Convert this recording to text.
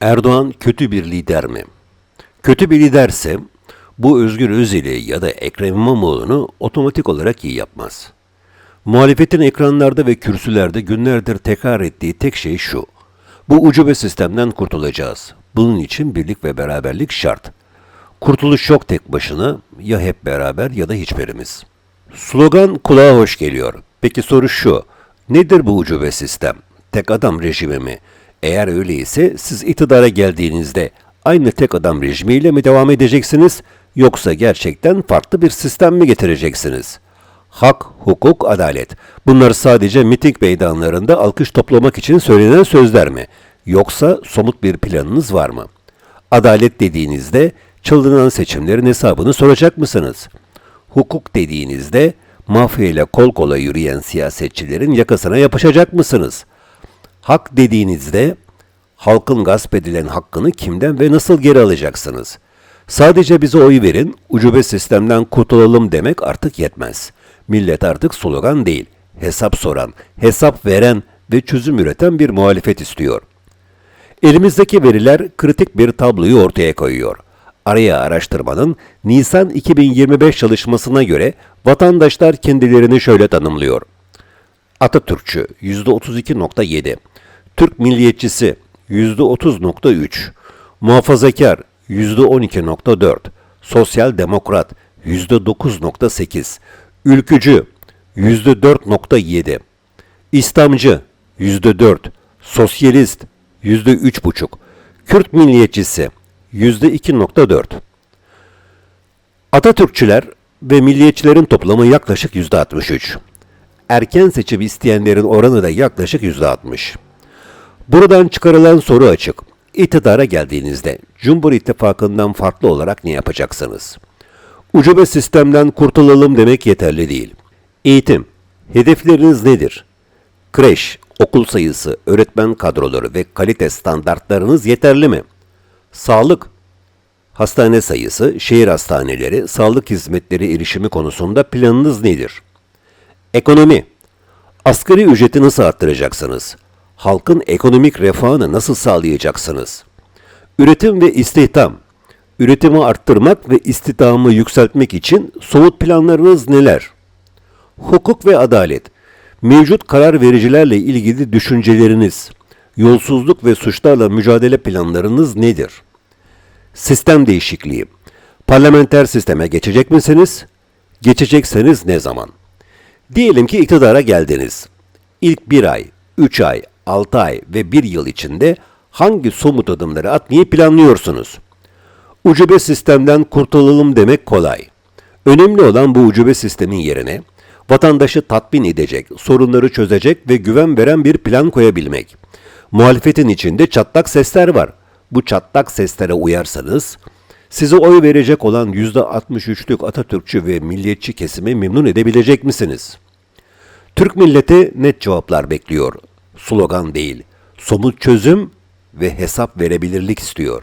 Erdoğan kötü bir lider mi? Kötü bir liderse bu Özgür Özel'i ya da Ekrem İmamoğlu'nu otomatik olarak iyi yapmaz. Muhalefetin ekranlarda ve kürsülerde günlerdir tekrar ettiği tek şey şu. Bu ucube sistemden kurtulacağız. Bunun için birlik ve beraberlik şart. Kurtuluş yok tek başına, ya hep beraber ya da hiçbirimiz. Slogan kulağa hoş geliyor. Peki soru şu, nedir bu ucube sistem? Tek adam rejimi mi? Eğer öyleyse siz iktidara geldiğinizde aynı tek adam rejimiyle mi devam edeceksiniz yoksa gerçekten farklı bir sistem mi getireceksiniz? Hak, hukuk, adalet. Bunlar sadece miting meydanlarında alkış toplamak için söylenen sözler mi? Yoksa somut bir planınız var mı? Adalet dediğinizde çalınan seçimlerin hesabını soracak mısınız? Hukuk dediğinizde mafya ile kol kola yürüyen siyasetçilerin yakasına yapışacak mısınız? Hak dediğinizde halkın gasp edilen hakkını kimden ve nasıl geri alacaksınız? Sadece bize oy verin, ucube sistemden kurtulalım demek artık yetmez. Millet artık slogan değil, hesap soran, hesap veren ve çözüm üreten bir muhalefet istiyor. Elimizdeki veriler kritik bir tabloyu ortaya koyuyor. Araya araştırmanın Nisan 2025 çalışmasına göre vatandaşlar kendilerini şöyle tanımlıyor. Atatürkçü %32.7, Türk milliyetçisi %30.3, muhafazakar %12.4, sosyal demokrat %9.8, ülkücü %4.7, İslamcı %4, sosyalist %3.5, Kürt milliyetçisi %2.4. Atatürkçüler ve milliyetçilerin toplamı yaklaşık %63. Erken seçim isteyenlerin oranı da yaklaşık %60. Buradan çıkarılan soru açık. İktidara geldiğinizde Cumhur İttifakı'ndan farklı olarak ne yapacaksınız? Ucube sistemden kurtulalım demek yeterli değil. Eğitim, hedefleriniz nedir? Kreş, okul sayısı, öğretmen kadroları ve kalite standartlarınız yeterli mi? Sağlık, hastane sayısı, şehir hastaneleri, sağlık hizmetleri erişimi konusunda planınız nedir? Ekonomi, asgari ücreti nasıl arttıracaksınız? Halkın ekonomik refahını nasıl sağlayacaksınız? Üretim ve istihdam, üretimi arttırmak ve istihdamı yükseltmek için somut planlarınız neler? Hukuk ve adalet. Mevcut karar vericilerle ilgili düşünceleriniz, yolsuzluk ve suçlarla mücadele planlarınız nedir? Sistem değişikliği. Parlamenter sisteme geçecek misiniz? Geçecekseniz ne zaman? Diyelim ki iktidara geldiniz. İlk bir ay, üç ay, altı ay ve bir yıl içinde hangi somut adımları atmayı planlıyorsunuz? Ucube sistemden kurtulalım demek kolay. Önemli olan bu ucube sistemin yerine vatandaşı tatmin edecek, sorunları çözecek ve güven veren bir plan koyabilmek. Muhalefetin içinde çatlak sesler var. Bu çatlak seslere uyarsanız, size oy verecek olan %63'lük Atatürkçü ve milliyetçi kesimi memnun edebilecek misiniz? Türk milleti net cevaplar bekliyor. Slogan değil, somut çözüm ve hesap verebilirlik istiyor.